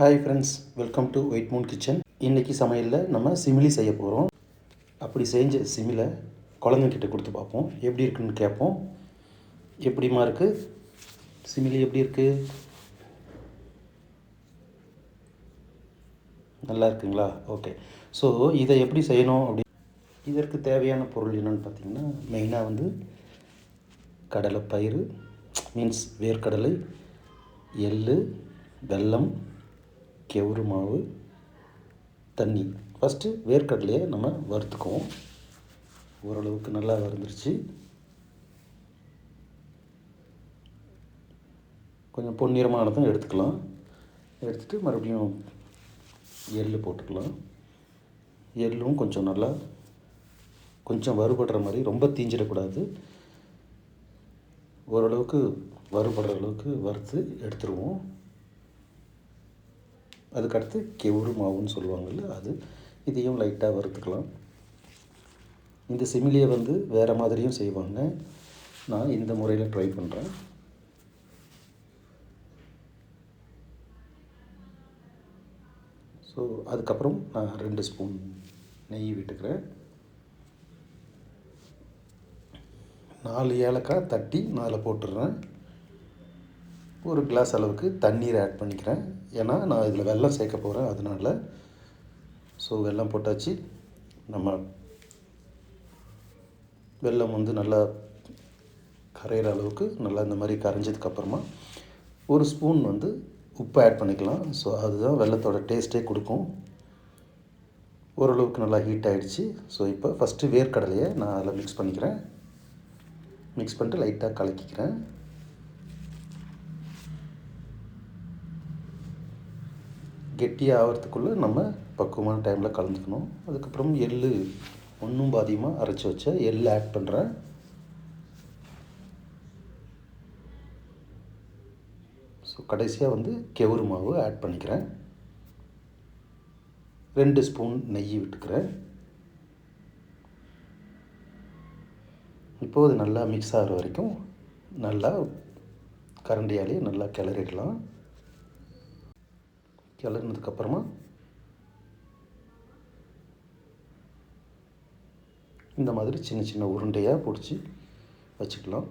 Hi friends welcome to white moon kitchen இன்றைக்கி சமையலில் நம்ம சிமிலி செய்ய போகிறோம் அப்படி செஞ்ச சிமிலை குழந்தைங்கிட்ட கொடுத்து பார்ப்போம். எப்படி இருக்குன்னு கேட்போம். எப்படிம்மா இருக்குது சிமிலி எப்படி இருக்குது நல்லா இருக்குங்களா? ஓகே ஸோ இதை எப்படி செய்யணும் அப்படி இதற்கு தேவையான பொருள் என்னென்னு பார்த்தீங்கன்னா மெயினாக வந்து கடலைப்பயிறு மீன்ஸ் வேர்க்கடலை எள் வெல்லம் கெவுரு மாவு தண்ணி. ஃபஸ்ட்டு வேர்க்கடலையை நம்ம வறுத்துக்குவோம். ஓரளவுக்கு நல்லா வறுந்துருச்சு. கொஞ்சம் பொன்னிறமானதும் எடுத்துக்கலாம். எடுத்துகிட்டு மறுபடியும் எள்ளு போட்டுக்கலாம். எள்ளும் கொஞ்சம் நல்லா கொஞ்சம் வறுபடுற மாதிரி ரொம்ப தீஞ்சிடக்கூடாது. ஓரளவுக்கு வறுபடுற அளவுக்கு வறுத்து எடுத்துருவோம். அதுக்கடுத்து கெவுரு மாவுன்னு சொல்லுவாங்கள்ல அது இதையும் லைட்டாக வறுத்துக்கலாம். இந்த சிமிலியை வந்து வேறு மாதிரியும் செய்வாங்க. நான் இந்த முறையில் ட்ரை பண்ணுறேன் ஸோ அதுக்கப்புறம் நான் ரெண்டு ஸ்பூன் நெய் விட்டுக்கிறேன். நாலு ஏலக்காய் தட்டி அதில் போட்டுடுறேன் ஒரு கிளாஸ் அளவுக்கு தண்ணீர் ஆட் பண்ணிக்கிறேன். ஏன்னா நான் இதில் வெல்லம் சேர்க்க போகிறேன் அதனால். ஸோ வெல்லம் போட்டாச்சு. நம்ம வெல்லம் வந்து நல்லா கரையிற அளவுக்கு நல்லா இந்த மாதிரி கரைஞ்சதுக்கப்புறமா ஒரு ஸ்பூன் வந்து உப்பு ஆட் பண்ணிக்கலாம். ஸோ அதுதான் வெள்ளத்தோட டேஸ்ட்டே கொடுக்கும். ஓரளவுக்கு நல்லா ஹீட் ஆகிடுச்சு ஸோ இப்போ ஃபஸ்ட்டு வேர்க்கடலையை நான் அதில் மிக்ஸ் பண்ணிக்கிறேன். மிக்ஸ் பண்ணிட்டு லைட்டாக கலக்கிக்கிறேன். கெட்டியாக ஆகிறதுக்குள்ளே நம்ம பக்குவமான டைமில் கலந்துக்கணும். அதுக்கப்புறம் எள் ஒன்றும் பாதியமாக அரைச்சி வச்ச எள் ஆட் பண்ணுறேன் ஸோ கடைசியாக வந்து கெவுரு மாவு ஆட் பண்ணிக்கிறேன். ரெண்டு ஸ்பூன் நெய் விட்டுக்கிறேன். இப்போது நல்லா மிக்ஸ் ஆகிற வரைக்கும் நல்லா கரண்டியாலேயே நல்லா கிளறிடலாம். கிளறினதுக்கப்புறமா இந்த மாதிரி சின்ன சின்ன உருண்டையாக பிடிச்சி வச்சுக்கலாம்.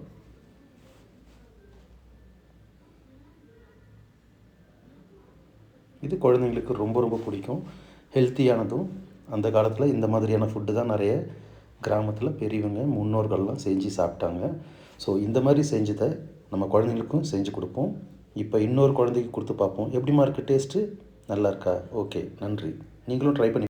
இது குழந்தைங்களுக்கு ரொம்ப ரொம்ப பிடிக்கும். ஹெல்த்தியானதும். அந்த காலத்தில் இந்த மாதிரியான ஃபுட்டு தான் நிறைய கிராமத்தில் பெரியவங்க முன்னோர்கள்லாம் செஞ்சு சாப்பிட்டாங்க. ஸோ இந்த மாதிரி செஞ்சதை நம்ம குழந்தைங்களுக்கும் செஞ்சு கொடுப்போம். இப்போ இன்னொரு குழந்தைக்கு கொடுத்து பார்ப்போம். எப்படிமா இருக்குது டேஸ்ட்டு நல்லா இருக்கா? ஓகே நன்றி. நீங்களும் ட்ரை பண்ணி